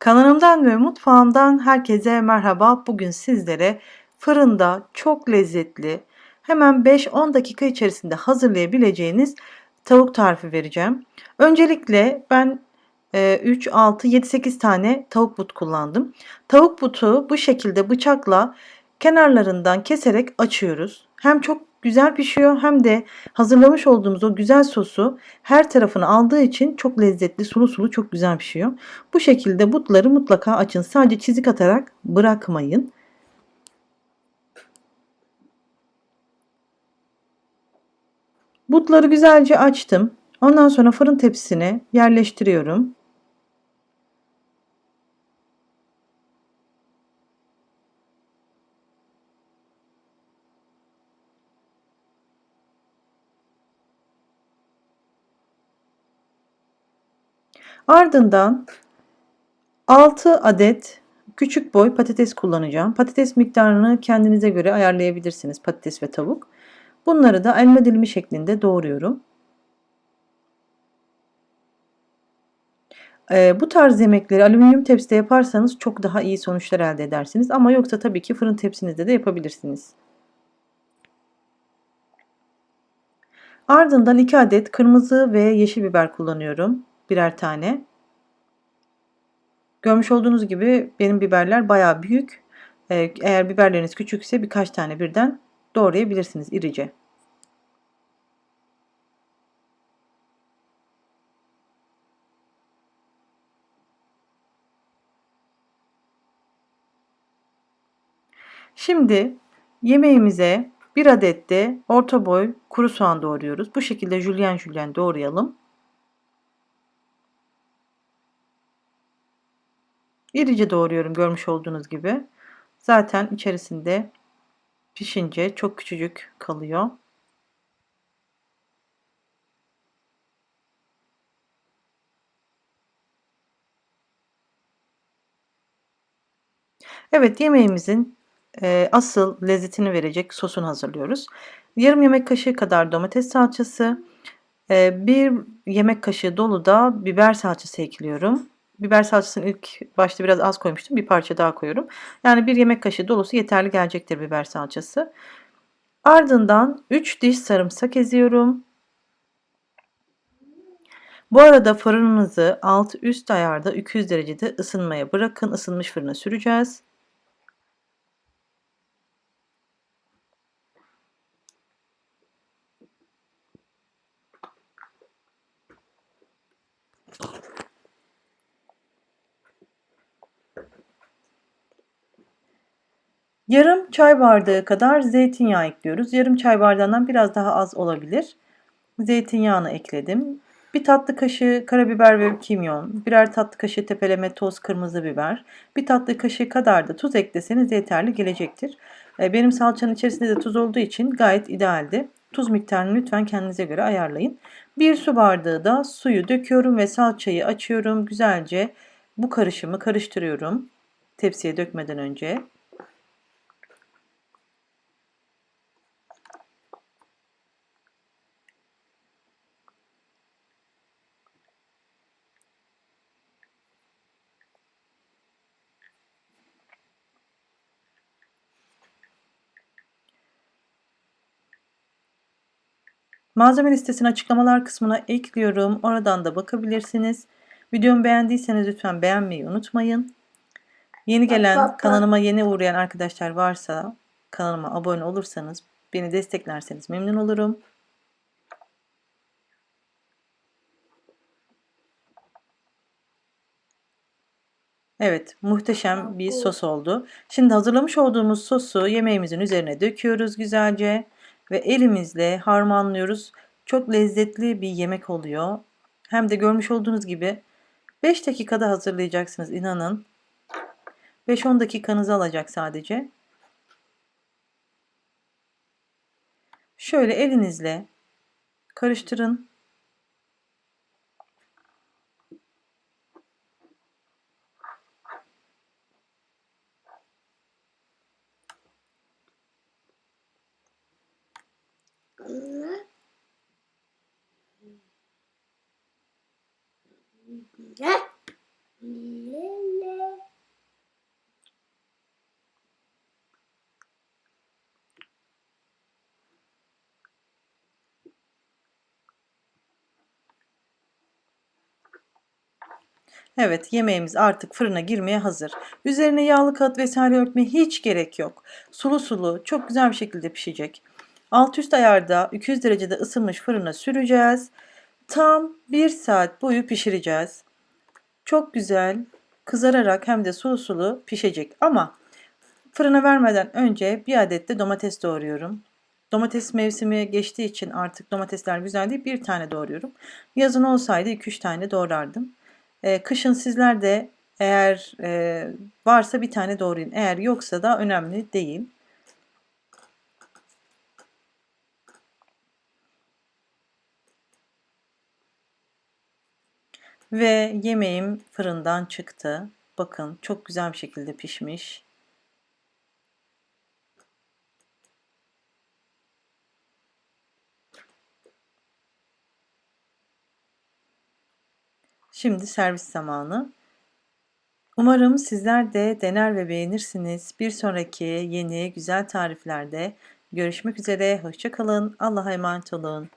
Kanalımdan ve mutfağımdan herkese merhaba. Bugün sizlere fırında çok lezzetli, hemen 5-10 dakika içerisinde hazırlayabileceğiniz tavuk tarifi vereceğim. Öncelikle ben e, 3, 6, 7, 8 tane tavuk but kullandım. Tavuk butu bu şekilde bıçakla kenarlarından keserek açıyoruz. Hem çok güzel pişiyor hem de hazırlamış olduğumuz o güzel sosu her tarafını aldığı için çok lezzetli, sulu sulu çok güzel pişiyor. Bu şekilde butları mutlaka açın. Sadece çizik atarak bırakmayın. Butları güzelce açtım. Ondan sonra fırın tepsisine yerleştiriyorum. Ardından 6 adet küçük boy patates kullanacağım. Patates miktarını kendinize göre ayarlayabilirsiniz patates ve tavuk. Bunları da elma dilimi şeklinde doğruyorum. Ee, bu tarz yemekleri alüminyum tepside yaparsanız çok daha iyi sonuçlar elde edersiniz. Ama yoksa tabii ki fırın tepsinizde de yapabilirsiniz. Ardından 2 adet kırmızı ve yeşil biber kullanıyorum. Birer tane. Görmüş olduğunuz gibi benim biberler bayağı büyük. Ee, eğer biberleriniz küçükse birkaç tane birden doğrayabilirsiniz irice. Şimdi yemeğimize bir adet de orta boy kuru soğan doğruyoruz. Bu şekilde jülyen jülyen doğrayalım. İrice doğruyorum görmüş olduğunuz gibi. Zaten içerisinde pişince çok küçücük kalıyor. Evet yemeğimizin e, asıl lezzetini verecek sosunu hazırlıyoruz. Yarım yemek kaşığı kadar domates salçası, e, bir yemek kaşığı dolu da biber salçası ekliyorum. Biber salçasını ilk başta biraz az koymuştum. Bir parça daha koyuyorum. Yani bir yemek kaşığı dolusu yeterli gelecektir biber salçası. Ardından 3 diş sarımsak eziyorum. Bu arada fırınınızı alt üst ayarda 200 derecede ısınmaya bırakın. Isınmış fırına süreceğiz. Yarım çay bardağı kadar zeytinyağı ekliyoruz. Yarım çay bardağından biraz daha az olabilir. Zeytinyağını ekledim. Bir tatlı kaşığı karabiber ve kimyon, birer tatlı kaşığı tepeleme toz kırmızı biber, bir tatlı kaşığı kadar da tuz ekleseniz yeterli gelecektir. E, benim salçanın içerisinde de tuz olduğu için gayet idealdi. Tuz miktarını lütfen kendinize göre ayarlayın. Bir su bardağı da suyu döküyorum ve salçayı açıyorum. Güzelce bu karışımı karıştırıyorum tepsiye dökmeden önce. Malzeme listesini açıklamalar kısmına ekliyorum. Oradan da bakabilirsiniz. Videomu beğendiyseniz lütfen beğenmeyi unutmayın. Yeni gelen kanalıma yeni uğrayan arkadaşlar varsa kanalıma abone olursanız beni desteklerseniz memnun olurum. Evet, muhteşem bir sos oldu. Şimdi hazırlamış olduğumuz sosu yemeğimizin üzerine döküyoruz güzelce ve elimizle harmanlıyoruz. Çok lezzetli bir yemek oluyor. Hem de görmüş olduğunuz gibi 5 dakikada hazırlayacaksınız inanın. 5-10 dakikanızı alacak sadece. Şöyle elinizle karıştırın. Ne? Lele. Evet yemeğimiz artık fırına girmeye hazır. Üzerine yağlı kağıt vesaire örtmeye hiç gerek yok. Sulu sulu çok güzel bir şekilde pişecek. Alt üst ayarda 200 derecede ısınmış fırına süreceğiz. Tam 1 saat boyu pişireceğiz. Çok güzel kızararak hem de sulu sulu pişecek. Ama fırına vermeden önce bir adet de domates doğruyorum. Domates mevsimi geçtiği için artık domatesler güzel değil bir tane doğruyorum. Yazın olsaydı 2-3 tane doğrardım. Ee, kışın sizler de eğer e, varsa bir tane doğrayın. Eğer yoksa da önemli değil. Ve yemeğim fırından çıktı. Bakın çok güzel bir şekilde pişmiş. Şimdi servis zamanı. Umarım sizler de dener ve beğenirsiniz. Bir sonraki yeni güzel tariflerde görüşmek üzere. Hoşçakalın. Allah'a emanet olun.